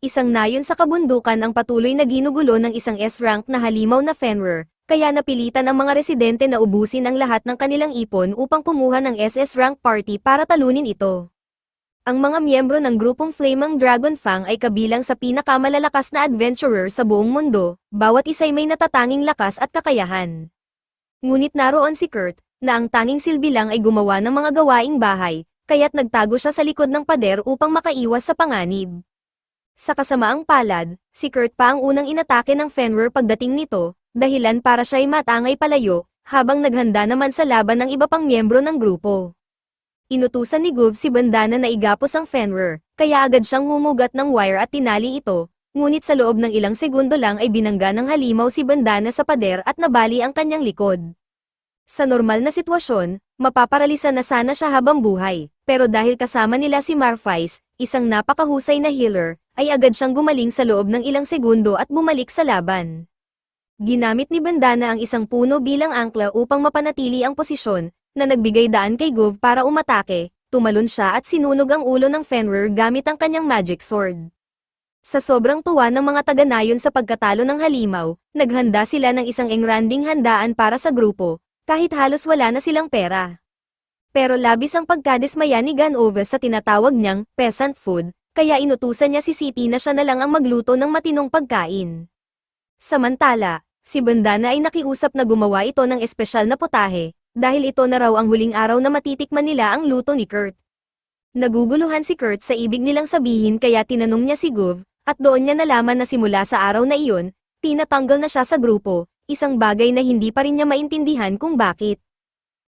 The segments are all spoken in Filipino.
Isang nayon sa kabundukan ang patuloy na ginugulo ng isang S-rank na halimaw na Fenrir, kaya napilitan ang mga residente na ubusin ang lahat ng kanilang ipon upang kumuha ng SS rank party para talunin ito. Ang mga miyembro ng grupong Flaming Dragon Fang ay kabilang sa pinakamalalakas na adventurer sa buong mundo, bawat isa'y may natatanging lakas at kakayahan. Ngunit naroon si Kurt, na ang tanging silbi lang ay gumawa ng mga gawaing bahay, kaya't nagtago siya sa likod ng pader upang makaiwas sa panganib. Sa kasamaang palad, si Kurt pa ang unang inatake ng Fenrir pagdating nito, dahilan para siya'y matangay palayo, habang naghanda naman sa laban ng iba pang miyembro ng grupo. Inutusan ni Guv si Bandana na igapos ang Fenrir, kaya agad siyang humugat ng wire at tinali ito, ngunit sa loob ng ilang segundo lang ay binangga ng halimaw si Bandana sa pader at nabali ang kanyang likod. Sa normal na sitwasyon, mapaparalisa na sana siya habang buhay, pero dahil kasama nila si Marfais, isang napakahusay na healer, ay agad siyang gumaling sa loob ng ilang segundo at bumalik sa laban. Ginamit ni Bandana ang isang puno bilang angkla upang mapanatili ang posisyon, na nagbigay daan kay Gov para umatake, tumalon siya at sinunog ang ulo ng Fenrir gamit ang kanyang magic sword. Sa sobrang tuwa ng mga taga-nayon sa pagkatalo ng halimaw, naghanda sila ng isang engranding handaan para sa grupo, kahit halos wala na silang pera. Pero labis ang pagkadismaya ni Ganove sa tinatawag niyang peasant food, kaya inutusan niya si City na siya na lang ang magluto ng matinong pagkain. Samantala, si Bandana ay nakiusap na gumawa ito ng espesyal na potahe, dahil ito na raw ang huling araw na matitikman nila ang luto ni Kurt. Naguguluhan si Kurt sa ibig nilang sabihin kaya tinanong niya si Gov, at doon niya nalaman na simula sa araw na iyon, tinatanggal na siya sa grupo, isang bagay na hindi pa rin niya maintindihan kung bakit.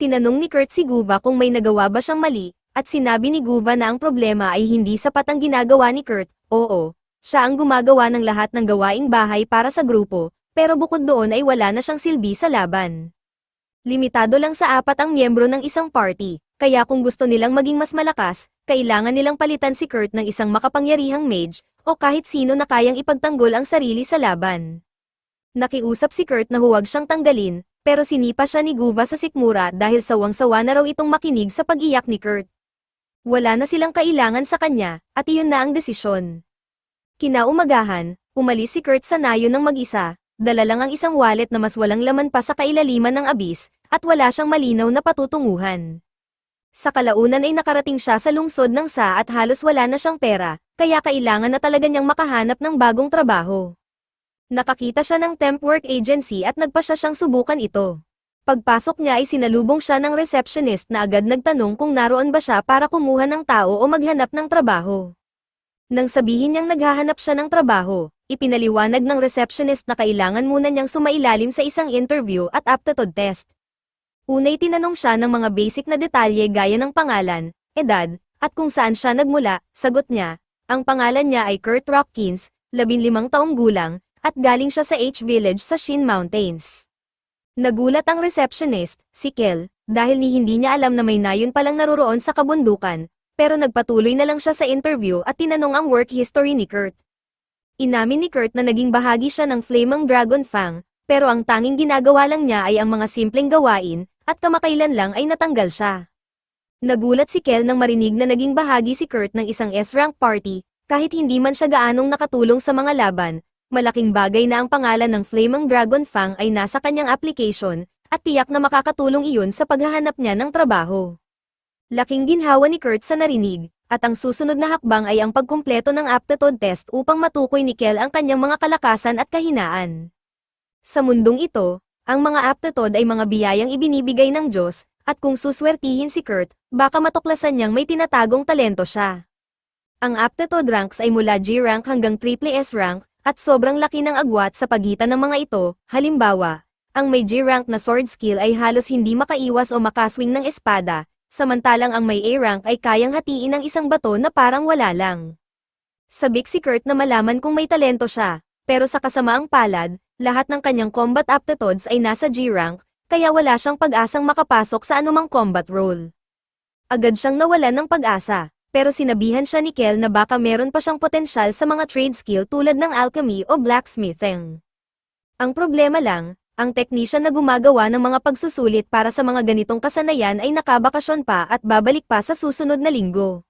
Tinanong ni Kurt si Guva kung may nagawa ba siyang mali, at sinabi ni Guva na ang problema ay hindi sapat ang ginagawa ni Kurt, oo, siya ang gumagawa ng lahat ng gawaing bahay para sa grupo, pero bukod doon ay wala na siyang silbi sa laban. Limitado lang sa apat ang miyembro ng isang party, kaya kung gusto nilang maging mas malakas, kailangan nilang palitan si Kurt ng isang makapangyarihang mage, o kahit sino na kayang ipagtanggol ang sarili sa laban. Nakiusap si Kurt na huwag siyang tanggalin, pero sinipa siya ni Guva sa sikmura dahil sawang-sawa na raw itong makinig sa pag-iyak ni Kurt. Wala na silang kailangan sa kanya, at iyon na ang desisyon. Kinaumagahan, umalis si Kurt sa nayo ng mag-isa, dala lang ang isang wallet na mas walang laman pa sa kailaliman ng abis, at wala siyang malinaw na patutunguhan. Sa kalaunan ay nakarating siya sa lungsod ng Sa at halos wala na siyang pera, kaya kailangan na talaga niyang makahanap ng bagong trabaho. Nakakita siya ng temp work agency at nagpa siya siyang subukan ito. Pagpasok niya ay sinalubong siya ng receptionist na agad nagtanong kung naroon ba siya para kumuha ng tao o maghanap ng trabaho. Nang sabihin niyang naghahanap siya ng trabaho, ipinaliwanag ng receptionist na kailangan muna niyang sumailalim sa isang interview at aptitude test. Unay tinanong siya ng mga basic na detalye gaya ng pangalan, edad, at kung saan siya nagmula, sagot niya, ang pangalan niya ay Kurt Rockins, 15 taong gulang, at galing siya sa H-Village sa Shin Mountains. Nagulat ang receptionist, si Kel, dahil ni hindi niya alam na may nayon palang naroroon sa kabundukan, pero nagpatuloy na lang siya sa interview at tinanong ang work history ni Kurt. Inamin ni Kurt na naging bahagi siya ng Flaming Dragon Fang, pero ang tanging ginagawa lang niya ay ang mga simpleng gawain, at kamakailan lang ay natanggal siya. Nagulat si Kel nang marinig na naging bahagi si Kurt ng isang S-rank party, kahit hindi man siya gaanong nakatulong sa mga laban, malaking bagay na ang pangalan ng Flaming Dragon Fang ay nasa kanyang application, at tiyak na makakatulong iyon sa paghahanap niya ng trabaho. Laking ginhawa ni Kurt sa narinig, at ang susunod na hakbang ay ang pagkumpleto ng aptitude test upang matukoy ni Kel ang kanyang mga kalakasan at kahinaan. Sa mundong ito, ang mga aptitude ay mga biyayang ibinibigay ng Diyos, at kung suswertihin si Kurt, baka matuklasan niyang may tinatagong talento siya. Ang aptitude ranks ay mula G rank hanggang triple S rank, at sobrang laki ng agwat sa pagitan ng mga ito, halimbawa, ang may G rank na sword skill ay halos hindi makaiwas o makaswing ng espada, samantalang ang may A rank ay kayang hatiin ng isang bato na parang wala lang. Sabik si Kurt na malaman kung may talento siya, pero sa kasamaang palad, lahat ng kanyang combat aptitudes ay nasa G rank, kaya wala siyang pag-asang makapasok sa anumang combat role. Agad siyang nawalan ng pag-asa, pero sinabihan siya ni Kel na baka meron pa siyang potensyal sa mga trade skill tulad ng alchemy o blacksmithing. Ang problema lang, ang technician na gumagawa ng mga pagsusulit para sa mga ganitong kasanayan ay nakabakasyon pa at babalik pa sa susunod na linggo.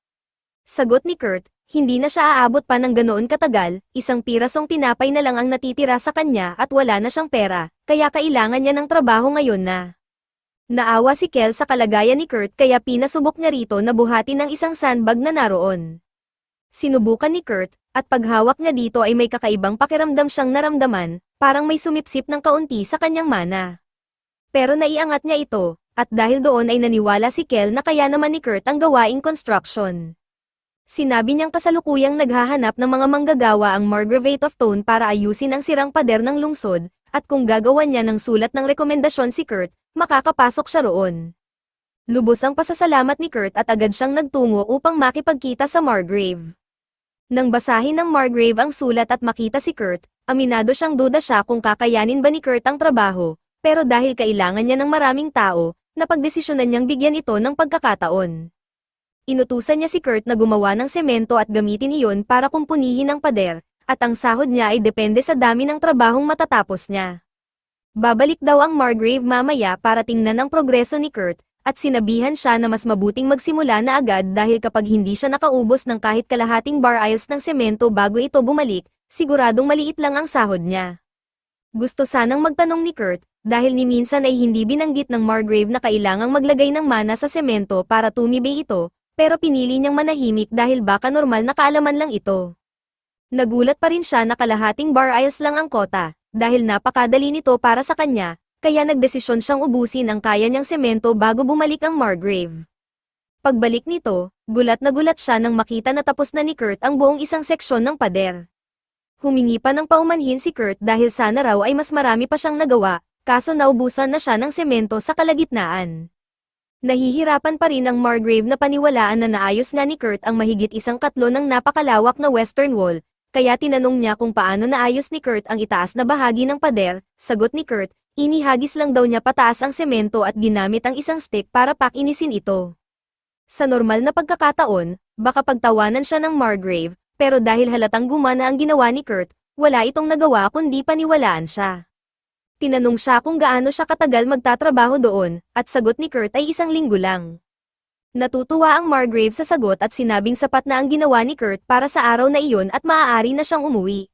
Sagot ni Kurt, Hindi na siya aabot pa ng ganoon katagal, isang pirasong tinapay na lang ang natitira sa kanya at wala na siyang pera, kaya kailangan niya ng trabaho ngayon na. Naawa si Kel sa kalagayan ni Kurt kaya pinasubok niya rito na buhati ng isang sandbag na naroon. Sinubukan ni Kurt, at paghawak niya dito ay may kakaibang pakiramdam siyang naramdaman, parang may sumipsip ng kaunti sa kanyang mana. Pero naiangat niya ito, at dahil doon ay naniwala si Kel na kaya naman ni Kurt ang gawaing construction. Sinabi niyang kasalukuyang naghahanap ng mga manggagawa ang Margravate of Tone para ayusin ang sirang pader ng lungsod, at kung gagawan niya ng sulat ng rekomendasyon si Kurt, makakapasok siya roon. Lubos ang pasasalamat ni Kurt at agad siyang nagtungo upang makipagkita sa Margrave. Nang basahin ng Margrave ang sulat at makita si Kurt, aminado siyang duda siya kung kakayanin ba ni Kurt ang trabaho, pero dahil kailangan niya ng maraming tao, napagdesisyonan niyang bigyan ito ng pagkakataon. Inutusan niya si Kurt na gumawa ng semento at gamitin iyon para kumpunihin ang pader, at ang sahod niya ay depende sa dami ng trabahong matatapos niya. Babalik daw ang Margrave mamaya para tingnan ang progreso ni Kurt, at sinabihan siya na mas mabuting magsimula na agad dahil kapag hindi siya nakaubos ng kahit kalahating bar aisles ng semento bago ito bumalik, siguradong maliit lang ang sahod niya. Gusto sanang magtanong ni Kurt, dahil ni minsan ay hindi binanggit ng Margrave na kailangang maglagay ng mana sa semento para tumibay ito, pero pinili niyang manahimik dahil baka normal na kaalaman lang ito. Nagulat pa rin siya na kalahating bar aisles lang ang kota, dahil napakadali nito para sa kanya, kaya nagdesisyon siyang ubusin ang kaya niyang semento bago bumalik ang Margrave. Pagbalik nito, gulat na gulat siya nang makita na tapos na ni Kurt ang buong isang seksyon ng pader. Humingi pa ng paumanhin si Kurt dahil sana raw ay mas marami pa siyang nagawa, kaso naubusan na siya ng semento sa kalagitnaan. Nahihirapan pa rin ang Margrave na paniwalaan na naayos nga ni Kurt ang mahigit isang katlo ng napakalawak na western wall, kaya tinanong niya kung paano naayos ni Kurt ang itaas na bahagi ng pader, sagot ni Kurt, inihagis lang daw niya pataas ang semento at ginamit ang isang stick para pakinisin ito. Sa normal na pagkakataon, baka pagtawanan siya ng Margrave, pero dahil halatang gumana ang ginawa ni Kurt, wala itong nagawa kundi paniwalaan siya. Tinanong siya kung gaano siya katagal magtatrabaho doon, at sagot ni Kurt ay isang linggo lang. Natutuwa ang Margrave sa sagot at sinabing sapat na ang ginawa ni Kurt para sa araw na iyon at maaari na siyang umuwi.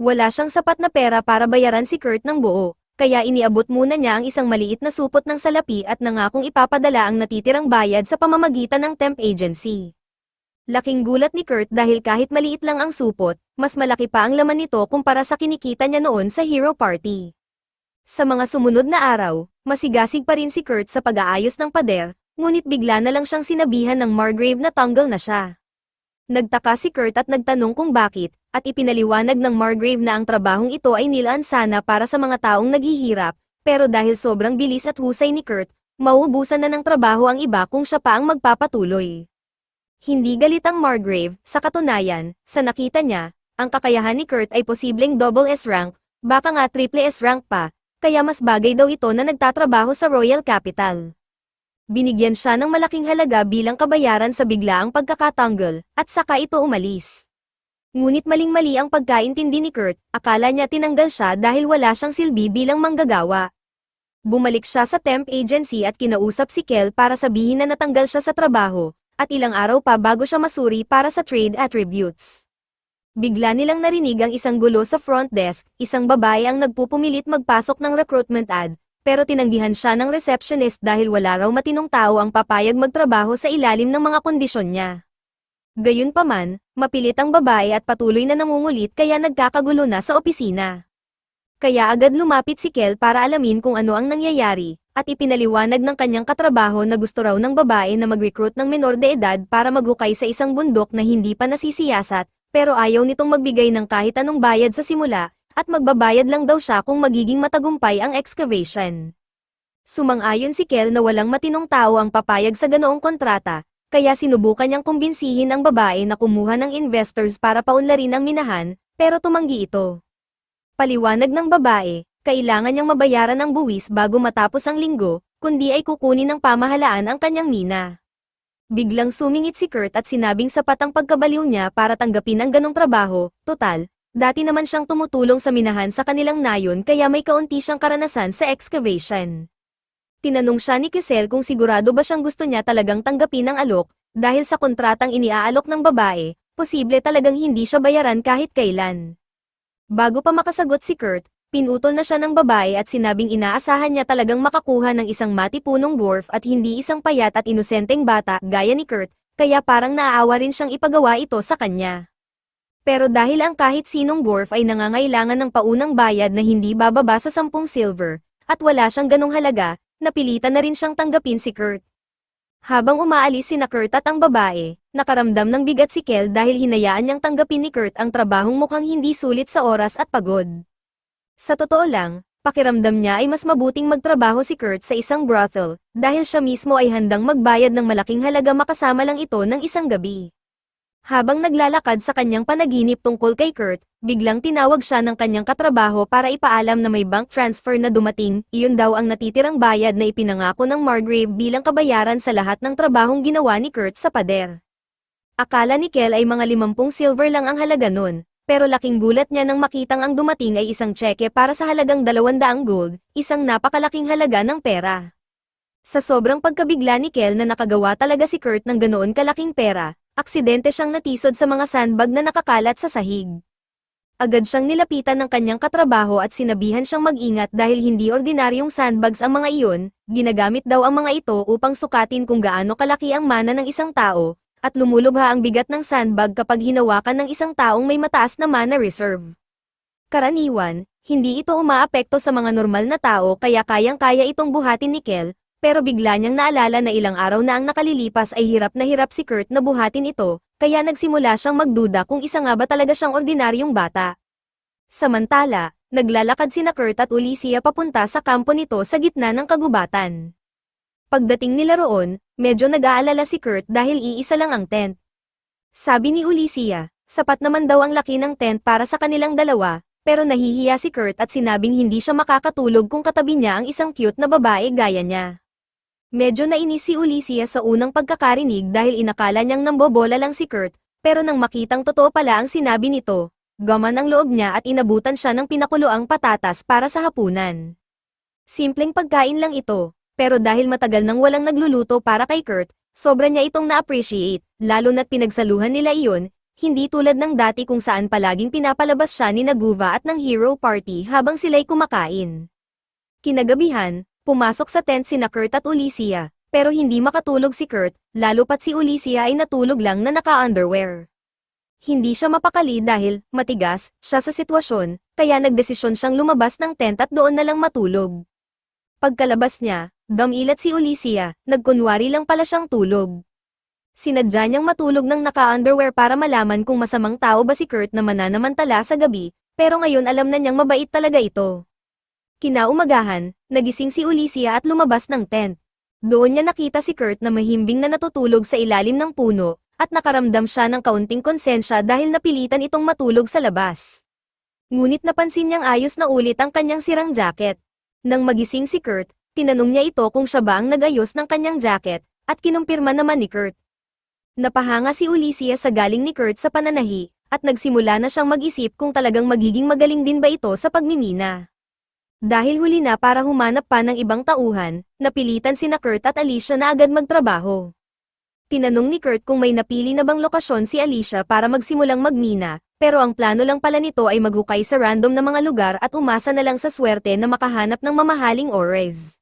Wala siyang sapat na pera para bayaran si Kurt ng buo, kaya iniabot muna niya ang isang maliit na supot ng salapi at nangakong ipapadala ang natitirang bayad sa pamamagitan ng temp agency. Laking gulat ni Kurt dahil kahit maliit lang ang supot, mas malaki pa ang laman nito kumpara sa kinikita niya noon sa Hero Party. Sa mga sumunod na araw, masigasig pa rin si Kurt sa pag-aayos ng pader, ngunit bigla na lang siyang sinabihan ng Margrave na tanggal na siya. Nagtaka si Kurt at nagtanong kung bakit, at ipinaliwanag ng Margrave na ang trabahong ito ay nilaan sana para sa mga taong naghihirap, pero dahil sobrang bilis at husay ni Kurt, mauubusan na ng trabaho ang iba kung siya pa ang magpapatuloy. Hindi galit ang Margrave, sa katunayan, sa nakita niya, ang kakayahan ni Kurt ay posibleng double S rank, baka nga triple S rank pa, kaya mas bagay daw ito na nagtatrabaho sa Royal Capital. Binigyan siya ng malaking halaga bilang kabayaran sa biglaang pagkakatanggol, at saka ito umalis. Ngunit maling-mali ang pagkaintindi ni Kurt, akala niya tinanggal siya dahil wala siyang silbi bilang manggagawa. Bumalik siya sa temp agency at kinausap si Kel para sabihin na natanggal siya sa trabaho, at ilang araw pa bago siya masuri para sa trade attributes. Bigla nilang narinig ang isang gulo sa front desk, isang babae ang nagpupumilit magpasok ng recruitment ad, pero tinanggihan siya ng receptionist dahil wala raw matinong tao ang papayag magtrabaho sa ilalim ng mga kondisyon niya. Gayunpaman, mapilit ang babae at patuloy na nangungulit kaya nagkakagulo na sa opisina. Kaya agad lumapit si Kel para alamin kung ano ang nangyayari, at ipinaliwanag ng kanyang katrabaho na gusto raw ng babae na mag-recruit ng menor de edad para maghukay sa isang bundok na hindi pa nasisiyasat, pero ayaw nitong magbigay ng kahit anong bayad sa simula, at magbabayad lang daw siya kung magiging matagumpay ang excavation. Sumang-ayon si Kel na walang matinong tao ang papayag sa ganoong kontrata, kaya sinubukan niyang kumbinsihin ang babae na kumuha ng investors para paunlarin ang minahan, pero tumanggi ito. Paliwanag ng babae, kailangan niyang mabayaran ang buwis bago matapos ang linggo, kundi ay kukunin ng pamahalaan ang kanyang mina. Biglang sumingit si Kurt at sinabing sapat ang pagkabaliw niya para tanggapin ang ganong trabaho, total, dati naman siyang tumutulong sa minahan sa kanilang nayon kaya may kaunti siyang karanasan sa excavation. Tinanong siya ni Kisel kung sigurado ba siyang gusto niya talagang tanggapin ang alok, dahil sa kontratang iniaalok ng babae, posible talagang hindi siya bayaran kahit kailan. Bago pa makasagot si Kurt, pinutol na siya ng babae at sinabing inaasahan niya talagang makakuha ng isang matipunong dwarf at hindi isang payat at inosenteng bata gaya ni Kurt, kaya parang naaawa rin siyang ipagawa ito sa kanya. Pero dahil ang kahit sinong dwarf ay nangangailangan ng paunang bayad na hindi bababa sa 10 silver, at wala siyang ganong halaga, napilitan na rin siyang tanggapin si Kurt. Habang umaalis si na Kurt at ang babae, nakaramdam ng bigat si Kel dahil hinayaan niyang tanggapin ni Kurt ang trabahong mukhang hindi sulit sa oras at pagod. Sa totoo lang, pakiramdam niya ay mas mabuting magtrabaho si Kurt sa isang brothel, dahil siya mismo ay handang magbayad ng malaking halaga makasama lang ito ng isang gabi. Habang naglalakad sa kanyang panaginip tungkol kay Kurt, biglang tinawag siya ng kanyang katrabaho para ipaalam na may bank transfer na dumating, iyon daw ang natitirang bayad na ipinangako ng Margrave bilang kabayaran sa lahat ng trabahong ginawa ni Kurt sa pader. Akala ni Kel ay mga 50 silver lang ang halaga nun, pero laking gulat niya nang makitang ang dumating ay isang tseke para sa halagang 200 gold, isang napakalaking halaga ng pera. Sa sobrang pagkabigla ni Kel na nakagawa talaga si Kurt ng ganoon kalaking pera, aksidente siyang natisod sa mga sandbag na nakakalat sa sahig. Agad siyang nilapitan ng kanyang katrabaho at sinabihan siyang mag-ingat dahil hindi ordinaryong sandbags ang mga iyon, ginagamit daw ang mga ito upang sukatin kung gaano kalaki ang mana ng isang tao, at lumulubha ang bigat ng sandbag kapag hinawakan ng isang taong may mataas na mana reserve. Karaniwan, hindi ito umaapekto sa mga normal na tao kaya kayang-kaya itong buhatin ni Kel, pero bigla niyang naalala na ilang araw na ang nakalilipas ay hirap na hirap si Kurt na buhatin ito, kaya nagsimula siyang magduda kung isa nga ba talaga siyang ordinaryong bata. Samantala, naglalakad sina Kurt at Ulicia papunta sa kampo nito sa gitna ng kagubatan. Pagdating nila roon, medyo nag-aalala si Kurt dahil iisa lang ang tent. Sabi ni Ulicia, sapat naman daw ang laki ng tent para sa kanilang dalawa, pero nahihiya si Kurt at sinabing hindi siya makakatulog kung katabi niya ang isang cute na babae gaya niya. Medyo nainis si Ulicia sa unang pagkakarinig dahil inakala niyang nambobola lang si Kurt, pero nang makitang totoo pala ang sinabi nito, gaman ang loob niya at inabutan siya ng pinakuloang patatas para sa hapunan. Simpleng pagkain lang ito, pero dahil matagal nang walang nagluluto para kay Kurt, sobra niya itong na-appreciate, lalo na't pinagsaluhan nila iyon, hindi tulad ng dati kung saan palaging pinapalabas siya ni Naguva at ng hero party habang sila'y kumakain. Kinagabihan, pumasok sa tent sina Kurt at Ulicia, pero hindi makatulog si Kurt, lalo pat si Ulicia ay natulog lang na naka-underwear. Hindi siya mapakali dahil, matigas, siya sa sitwasyon, kaya nagdesisyon siyang lumabas ng tent at doon na lang matulog. Pagkalabas niya, damilat si Ulicia, nagkunwari lang pala siyang tulog. Sinadya niyang matulog ng naka-underwear para malaman kung masamang tao ba si Kurt na mananamantala sa gabi, pero ngayon alam na niyang mabait talaga ito. Kinaumagahan, nagising si Ulicia at lumabas ng tent. Doon niya nakita si Kurt na mahimbing na natutulog sa ilalim ng puno, at nakaramdam siya ng kaunting konsensya dahil napilitan itong matulog sa labas. Ngunit napansin niyang ayos na ulit ang kanyang sirang jacket. Nang magising si Kurt, tinanong niya ito kung siya ba ang nagayos ng kanyang jacket, at kinumpirma naman ni Kurt. Napahanga si Ulicia sa galing ni Kurt sa pananahi, at nagsimula na siyang mag-isip kung talagang magiging magaling din ba ito sa pagmimina. Dahil huli na para humanap pa ng ibang tauhan, napilitan sina Kurt at Alicia na agad magtrabaho. Tinanong ni Kurt kung may napili na bang lokasyon si Alicia para magsimulang magmina, pero ang plano lang pala nito ay maghukay sa random na mga lugar at umasa na lang sa swerte na makahanap ng mamahaling ores.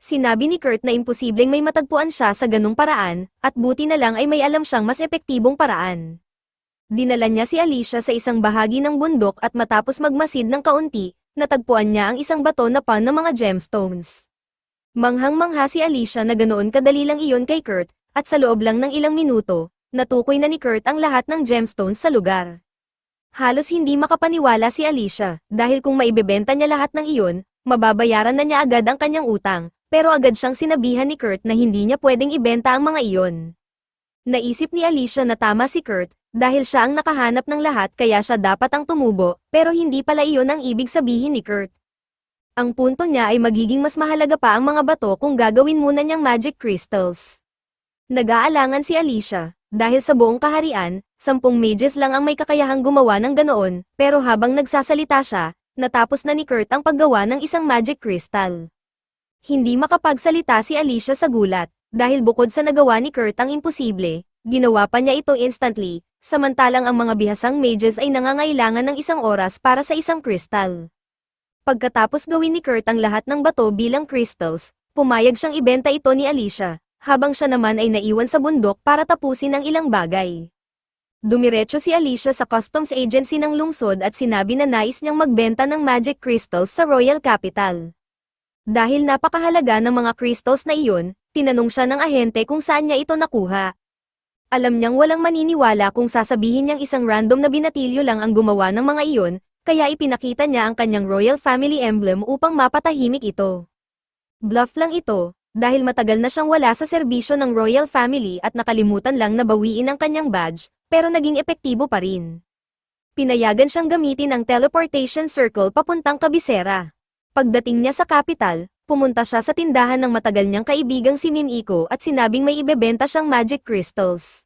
Sinabi ni Kurt na imposibleng may matagpuan siya sa ganung paraan, at buti na lang ay may alam siyang mas epektibong paraan. Dinala niya si Alicia sa isang bahagi ng bundok at matapos magmasid ng kaunti, natagpuan niya ang isang bato na pan ng mga gemstones. Manghang-mangha si Alicia na ganoon kadali lang iyon kay Kurt, at sa loob lang ng ilang minuto, natukoy na ni Kurt ang lahat ng gemstones sa lugar. Halos hindi makapaniwala si Alicia, dahil kung maibebenta niya lahat ng iyon, mababayaran na niya agad ang kanyang utang, pero agad siyang sinabihan ni Kurt na hindi niya pwedeng ibenta ang mga iyon. Naisip ni Alicia na tama si Kurt, dahil siya ang nakahanap ng lahat kaya siya dapat ang tumubo, pero hindi pala iyon ang ibig sabihin ni Kurt. Ang punto niya ay magiging mas mahalaga pa ang mga bato kung gagawin muna niyang magic crystals. Nag-aalangan si Alicia, dahil sa buong kaharian, sampung mages lang ang may kakayahang gumawa ng ganoon, pero habang nagsasalita siya, natapos na ni Kurt ang paggawa ng isang magic crystal. Hindi makapagsalita si Alicia sa gulat, dahil bukod sa nagawa ni Kurt ang imposible, ginawa pa niya ito instantly, samantalang ang mga bihasang mages ay nangangailangan ng isang oras para sa isang crystal. Pagkatapos gawin ni Kurt ang lahat ng bato bilang crystals, pumayag siyang ibenta ito ni Alicia, habang siya naman ay naiwan sa bundok para tapusin ang ilang bagay. Dumiretso si Alicia sa customs agency ng lungsod at sinabi na nais niyang magbenta ng magic crystals sa Royal Capital. Dahil napakahalaga ng mga crystals na iyon, tinanong siya ng ahente kung saan niya ito nakuha. Alam niyang walang maniniwala kung sasabihin niyang isang random na binatilyo lang ang gumawa ng mga iyon, kaya ipinakita niya ang kanyang royal family emblem upang mapatahimik ito. Bluff lang ito, dahil matagal na siyang wala sa serbisyo ng royal family at nakalimutan lang na bawiin ang kanyang badge, pero naging epektibo pa rin. Pinayagan siyang gamitin ang teleportation circle papuntang kabisera. Pagdating niya sa capital, pumunta siya sa tindahan ng matagal niyang kaibigang si Mimiko at sinabing may ibebenta siyang magic crystals.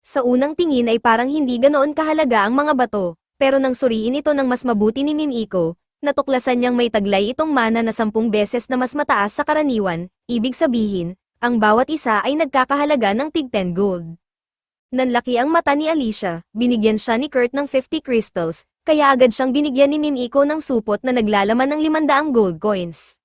Sa unang tingin ay parang hindi ganoon kahalaga ang mga bato, pero nang suriin ito ng mas mabuti ni Mimiko, natuklasan niyang may taglay itong mana na sampung beses na mas mataas sa karaniwan, ibig sabihin, ang bawat isa ay nagkakahalaga ng tig 10 gold. Nanlaki ang mata ni Alicia, binigyan siya ni Kurt ng 50 crystals, kaya agad siyang binigyan ni Mimiko ng supot na naglalaman ng 500 gold coins.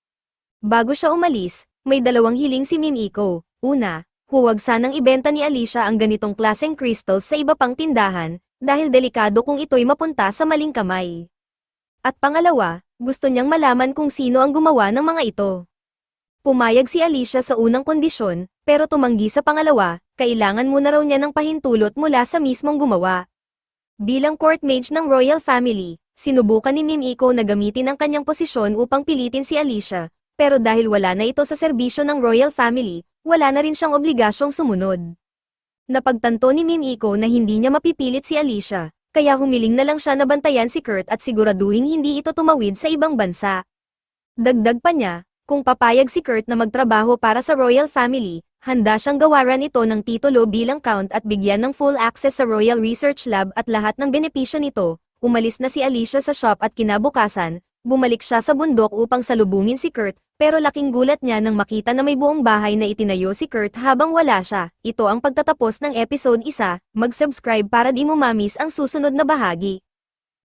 Bago siya umalis, may dalawang hiling si Mimiko. Una, huwag sanang ibenta ni Alicia ang ganitong klaseng crystals sa iba pang tindahan, dahil delikado kung ito'y mapunta sa maling kamay. At pangalawa, gusto niyang malaman kung sino ang gumawa ng mga ito. Pumayag si Alicia sa unang kondisyon, pero tumanggi sa pangalawa, kailangan muna raw niya ng pahintulot mula sa mismong gumawa. Bilang court mage ng royal family, sinubukan ni Mimiko na gamitin ang kanyang posisyon upang pilitin si Alicia, pero dahil wala na ito sa serbisyo ng royal family, wala na rin siyang obligasyong sumunod. Napagtanto ni Mimiko na hindi niya mapipilit si Alicia, kaya humiling na lang siya na bantayan si Kurt at siguraduhin hindi ito tumawid sa ibang bansa. Dagdag pa niya, kung papayag si Kurt na magtrabaho para sa royal family, handa siyang gawaran ito ng titulo bilang count at bigyan ng full access sa Royal Research Lab at lahat ng benepisyo nito. Umalis na si Alicia sa shop at kinabukasan, bumalik siya sa bundok upang salubungin si Kurt, pero laking gulat niya nang makita na may buong bahay na itinayo si Kurt habang wala siya. Ito ang pagtatapos ng episode 1, mag-subscribe para di mo mamis ang susunod na bahagi.